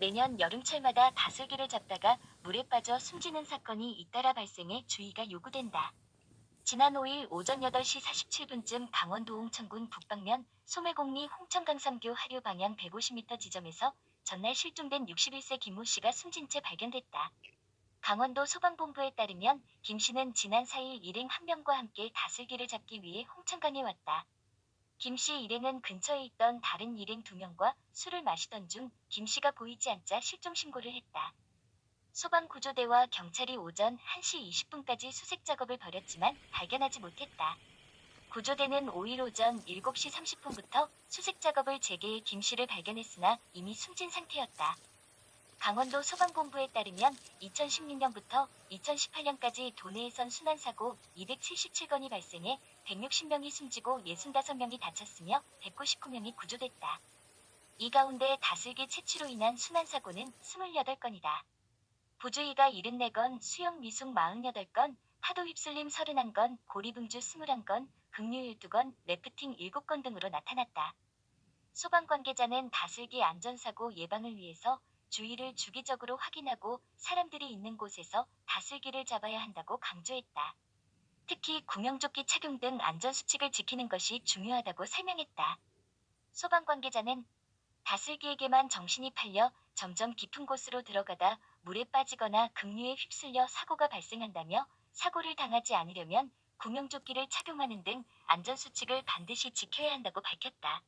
매년 여름철마다 다슬기를 잡다가 물에 빠져 숨지는 사건이 잇따라 발생해 주의가 요구된다. 지난 5일 오전 8시 47분쯤 강원도 홍천군 북방면 소매공리 홍천강삼교 하류 방향 150m 지점에서 전날 실종된 61세 김모 씨가 숨진 채 발견됐다. 강원도 소방본부에 따르면 김 씨는 지난 4일 일행 한 명과 함께 다슬기를 잡기 위해 홍천강에 왔다. 김씨 일행은 근처에 있던 다른 일행 두 명과 술을 마시던 중 김 씨가 보이지 않자 실종 신고를 했다. 소방 구조대와 경찰이 오전 1시 20분까지 수색 작업을 벌였지만 발견하지 못했다. 구조대는 5일 오전 7시 30분부터 수색 작업을 재개해 김 씨를 발견했으나 이미 숨진 상태였다. 강원도 소방본부에 따르면 2016년부터 2018년까지 도내에선 순환사고 277건이 발생해 160명이 숨지고 65명이 다쳤으며 199명이 구조됐다. 이 가운데 다슬기 채취로 인한 순환사고는 28건이다. 부주의가 74건, 수영 미숙 48건, 파도 휩쓸림 31건, 고리분주 21건, 급류 12건, 래프팅 7건 등으로 나타났다. 소방 관계자는 다슬기 안전사고 예방을 위해서 주의를 주기적으로 확인하고 사람들이 있는 곳에서 다슬기를 잡아야 한다고 강조했다. 특히 구명조끼 착용 등 안전수칙을 지키는 것이 중요하다고 설명했다. 소방 관계자는 다슬기에게만 정신이 팔려 점점 깊은 곳으로 들어가다 물에 빠지거나 급류에 휩쓸려 사고가 발생한다며 사고를 당하지 않으려면 구명조끼를 착용하는 등 안전수칙을 반드시 지켜야 한다고 밝혔다.